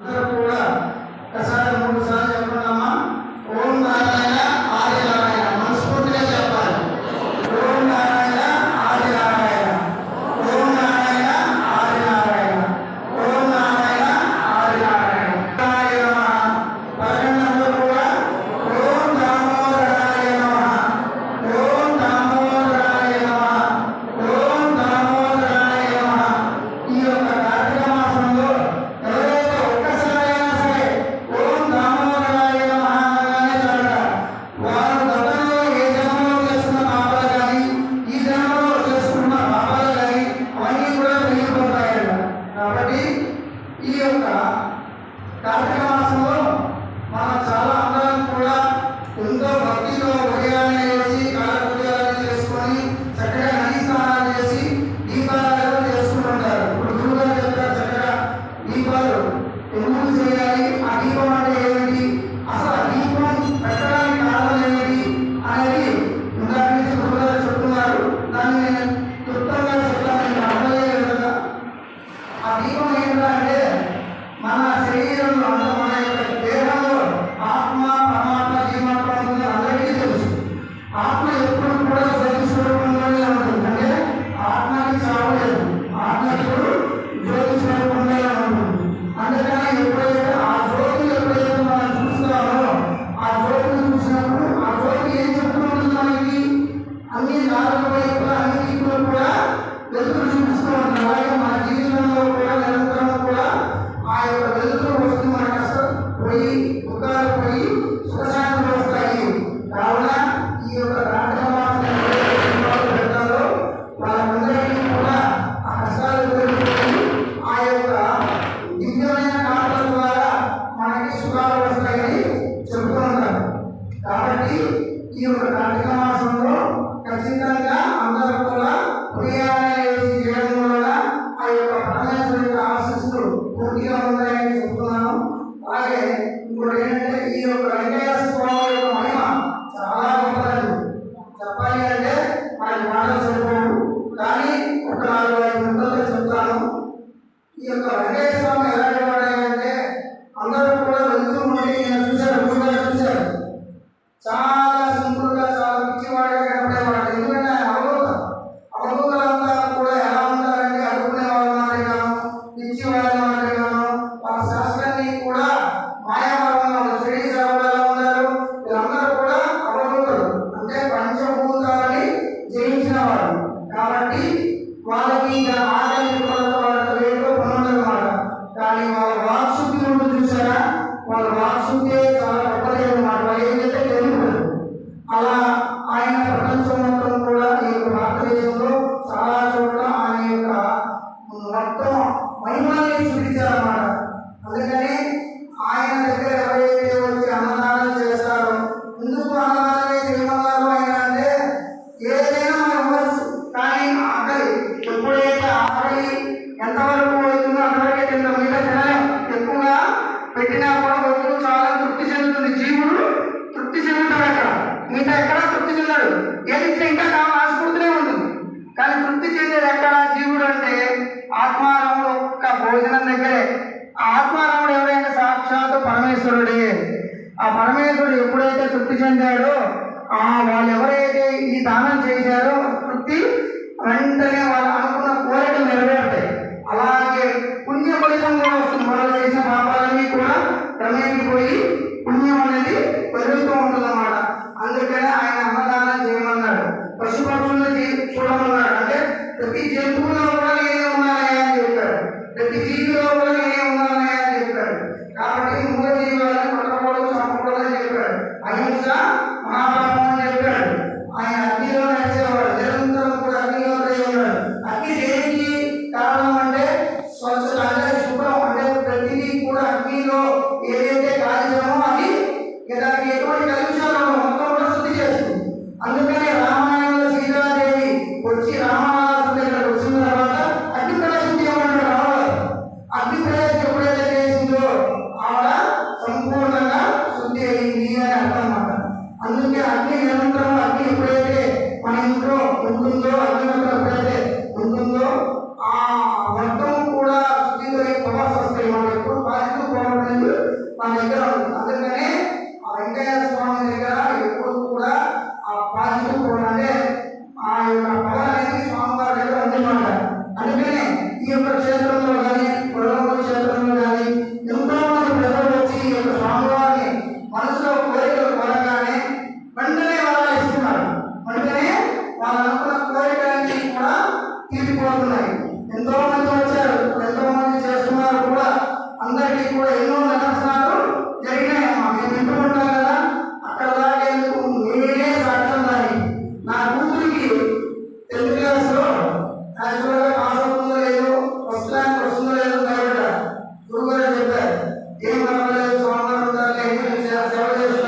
Yeah. করে আগে আগে కూడా వెళ్తూ ఉంటే ఈయన చూశాడు గురుగారు చూశాడు చాలా సింపుల్గా చాలా పిచ్చివాడిగా కనపడేవాడు. ఎందుకంటే ఆయన అవలోక అవలోకలంతా కూడా ఎలా ఉంటారంటే అడుగుకునే వాళ్ళ మాదిరిగాను పిచ్చివాళ్ళ మాదిరిగాను వాళ్ళ శాస్త్రాన్ని కూడా మాయా మిగతా ఎక్కడా తృప్తి చెందడు ఏది ఇచ్చినా ఇంకా కావాలి ఆశపడుతూనే ఉంటుంది. కానీ తృప్తి చెందేది ఎక్కడ జీవుడు అంటే ఆత్మారాముడు ఒక్క భోజనం దగ్గరే. ఆత్మారాముడు ఎవరైనా సాక్షాత్ పరమేశ్వరుడే? ఆ పరమేశ్వరుడు ఎప్పుడైతే తృప్తి చెందాడో ఆ వాళ్ళు ఎవరైతే ఈ దానం చేశారో తృప్తి వెంటనే వాళ్ళు అనుకున్న కోరికలు నెరవేరుతాయి. అలాగే పుణ్య ఫలితం కూడా వస్తుంది. మనం చేసిన పాపాలన్నీ కూడా క్రమేణిపోయి పుణ్యం తేలింది అని అర్థం అన్నమాట అందుకే అగ్ని నిరంతరం అగ్ని ఎప్పుడైతే మన ఇంట్లో ఉంటుందో అగ్ని ఎప్పుడైతే ఉంటుందో Gracias.